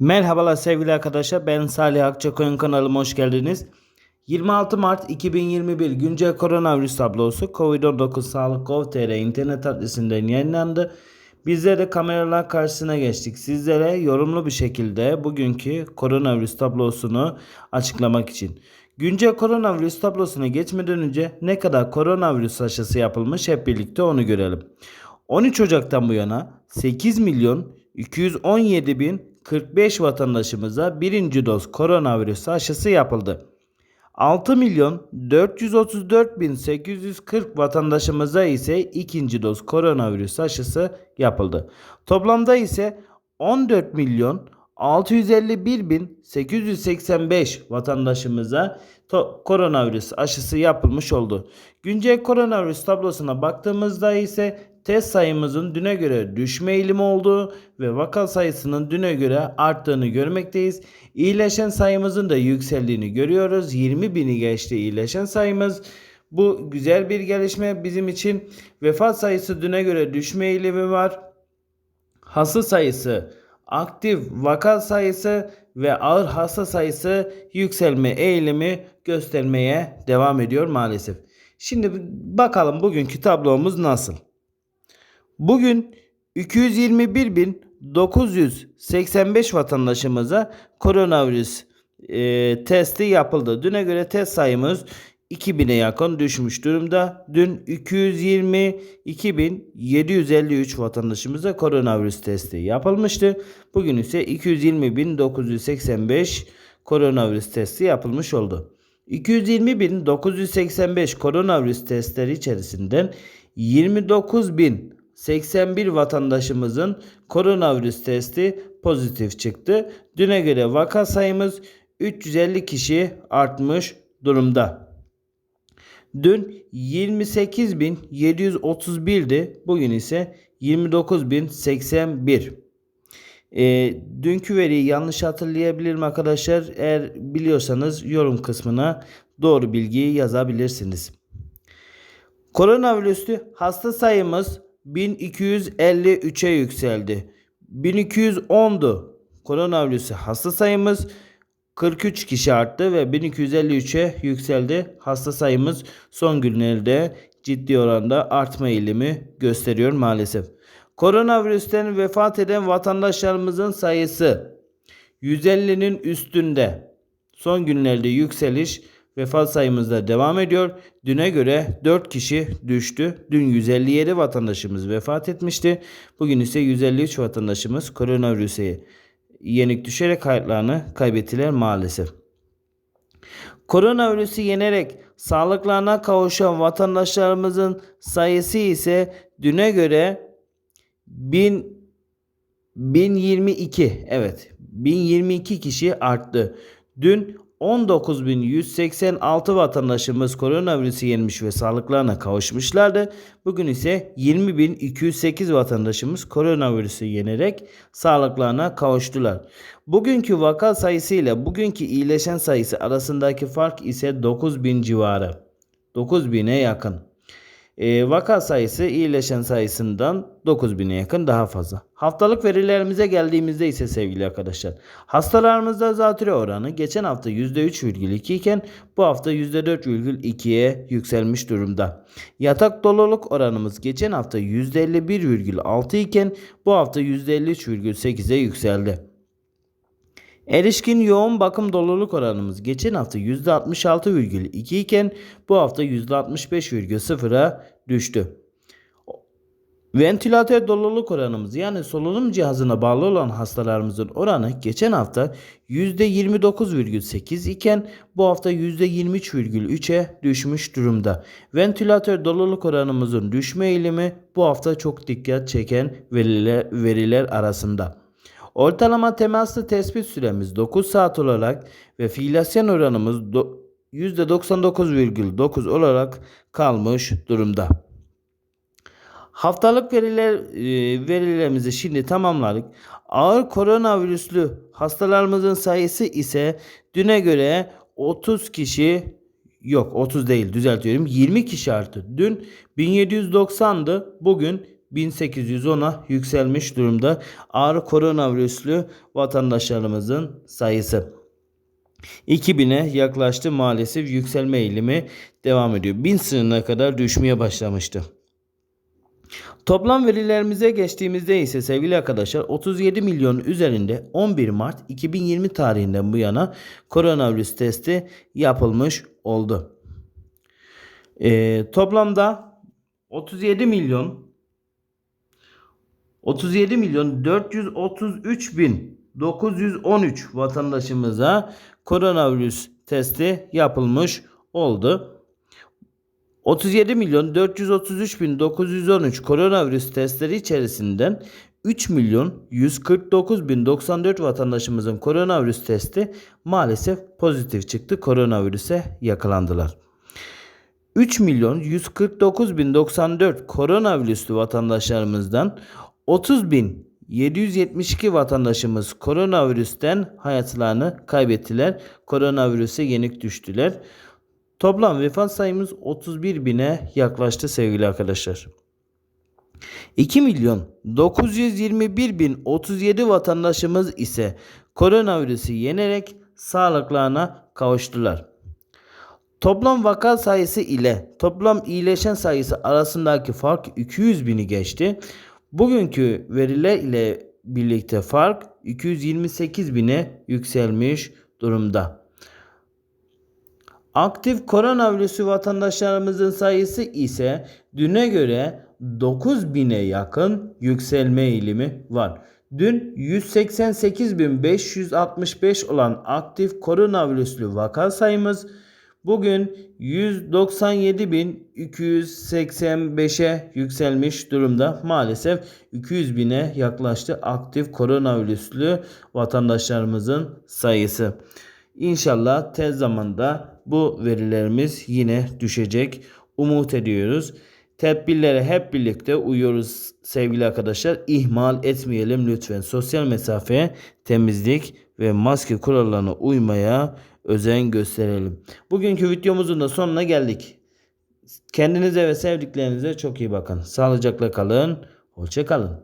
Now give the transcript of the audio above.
Merhabalar sevgili arkadaşlar. Ben Salih Akçakoyun kanalıma hoş geldiniz. 26 Mart 2021 güncel koronavirüs tablosu COVID-19 Sağlık Gov.tr internet adresinden yayınlandı. Bizler de kameralar karşısına geçtik. Sizlere yorumlu bir şekilde bugünkü koronavirüs tablosunu açıklamak için. Güncel koronavirüs tablosuna geçmeden önce ne kadar koronavirüs aşısı yapılmış hep birlikte onu görelim. 13 Ocak'tan bu yana 8 milyon 217 bin 45 vatandaşımıza birinci doz koronavirüs aşısı yapıldı. 6 milyon 434 bin 840 vatandaşımıza ise ikinci doz koronavirüs aşısı yapıldı. Toplamda ise 14 milyon 651 bin 885 vatandaşımıza koronavirüs aşısı yapılmış oldu. Güncel koronavirüs tablosuna baktığımızda ise test sayımızın düne göre düşme eğilimi olduğu ve vaka sayısının düne göre arttığını görmekteyiz. İyileşen sayımızın da yükseldiğini görüyoruz. 20 bini geçti iyileşen sayımız. Bu güzel bir gelişme bizim için. Vefat sayısı düne göre düşme eğilimi var. Hasta sayısı, aktif vaka sayısı ve ağır hasta sayısı yükselme eğilimi göstermeye devam ediyor maalesef. Şimdi bakalım bugünkü tablomuz nasıl? Bugün 221.985 vatandaşımıza koronavirüs e, testi yapıldı. Düne göre test sayımız 2000'e yakın düşmüş durumda. Dün 222.753 vatandaşımıza koronavirüs testi yapılmıştı. Bugün ise 220.985 koronavirüs testi yapılmış oldu. 220.985 koronavirüs testleri içerisinden 29.081 vatandaşımızın koronavirüs testi pozitif çıktı. Düne göre vaka sayımız 350 kişi artmış durumda. Dün 28.731'di. Bugün ise 29.081. E, dünkü veriyi yanlış hatırlayabilirim arkadaşlar. Eğer biliyorsanız yorum kısmına doğru bilgiyi yazabilirsiniz. Koronavirüslü hasta sayımız 1253'e yükseldi. 1210'du. Koronavirüsü hasta sayımız 43 kişi arttı ve 1253'e yükseldi. Hasta sayımız son günlerde ciddi oranda artma eğilimi gösteriyor maalesef. Koronavirüsten vefat eden vatandaşlarımızın sayısı 150'nin üstünde. Son günlerde yükseliş vefat sayımızda devam ediyor. Düne göre 4 kişi düştü. Dün 157 vatandaşımız vefat etmişti. Bugün ise 153 vatandaşımız koronavirüse yenik düşerek hayatlarını kaybettiler maalesef. Koronavirüsü yenerek sağlıklarına kavuşan vatandaşlarımızın sayısı ise düne göre 1000 1022 evet 1022 kişi arttı. Dün 19.186 vatandaşımız koronavirüsü yenmiş ve sağlıklarına kavuşmuşlardı. Bugün ise 20.208 vatandaşımız koronavirüsü yenerek sağlıklarına kavuştular. Bugünkü vaka sayısı ile bugünkü iyileşen sayısı arasındaki fark ise 9000 civarı. 9000'e yakın. E, vaka sayısı iyileşen sayısından 9000'e yakın daha fazla. Haftalık verilerimize geldiğimizde ise sevgili arkadaşlar. Hastalarımızda zatürre oranı geçen hafta %3,2 iken bu hafta %4,2'ye yükselmiş durumda. Yatak doluluk oranımız geçen hafta %51,6 iken bu hafta %53,8'e yükseldi. Erişkin yoğun bakım doluluk oranımız geçen hafta %66,2 iken bu hafta %65,0'a düştü. Ventilatör doluluk oranımız yani solunum cihazına bağlı olan hastalarımızın oranı geçen hafta %29,8 iken bu hafta %23,3'e düşmüş durumda. Ventilatör doluluk oranımızın düşme eğilimi bu hafta çok dikkat çeken veriler, veriler arasında. Ortalama temaslı tespit süremiz 9 saat olarak ve fiilasyon oranımız do- %99,9 olarak kalmış durumda. Haftalık veriler e, verilerimizi şimdi tamamladık. Ağır koronavirüslü hastalarımızın sayısı ise düne göre 30 kişi yok 30 değil düzeltiyorum 20 kişi arttı. Dün 1790'dı bugün 1810'a yükselmiş durumda. Ağır koronavirüslü vatandaşlarımızın sayısı. 2000'e yaklaştı maalesef yükselme eğilimi devam ediyor. 1000 sınırına kadar düşmeye başlamıştı. Toplam verilerimize geçtiğimizde ise sevgili arkadaşlar 37 milyon üzerinde 11 Mart 2020 tarihinden bu yana koronavirüs testi yapılmış oldu. Ee, toplamda 37 milyon 37 milyon 433 bin 913 vatandaşımıza koronavirüs testi yapılmış oldu. 37 milyon 433 bin 913 koronavirüs testleri içerisinden 3 milyon 149 bin 94 vatandaşımızın koronavirüs testi maalesef pozitif çıktı. Koronavirüse yakalandılar. 3 milyon 149 bin 94 koronavirüslü vatandaşlarımızdan 30 bin 772 vatandaşımız koronavirüsten hayatlarını kaybettiler. Koronavirüse yenik düştüler. Toplam vefat sayımız 31 bine yaklaştı sevgili arkadaşlar. 2 milyon 921 bin 37 vatandaşımız ise koronavirüsü yenerek sağlıklarına kavuştular. Toplam vaka sayısı ile toplam iyileşen sayısı arasındaki fark 200 bini geçti. Bugünkü veriler ile birlikte fark 228 bine yükselmiş durumda. Aktif koronavirüsü vatandaşlarımızın sayısı ise düne göre 9000'e yakın yükselme eğilimi var. Dün 188.565 olan aktif koronavirüslü vaka sayımız bugün 197.285'e yükselmiş durumda. Maalesef 200 bine yaklaştı aktif koronavirüslü vatandaşlarımızın sayısı. İnşallah tez zamanda bu verilerimiz yine düşecek. Umut ediyoruz. Tedbirlere hep birlikte uyuyoruz sevgili arkadaşlar. İhmal etmeyelim lütfen. Sosyal mesafe, temizlik ve maske kurallarına uymaya özen gösterelim. Bugünkü videomuzun da sonuna geldik. Kendinize ve sevdiklerinize çok iyi bakın. Sağlıcakla kalın. Hoşça kalın.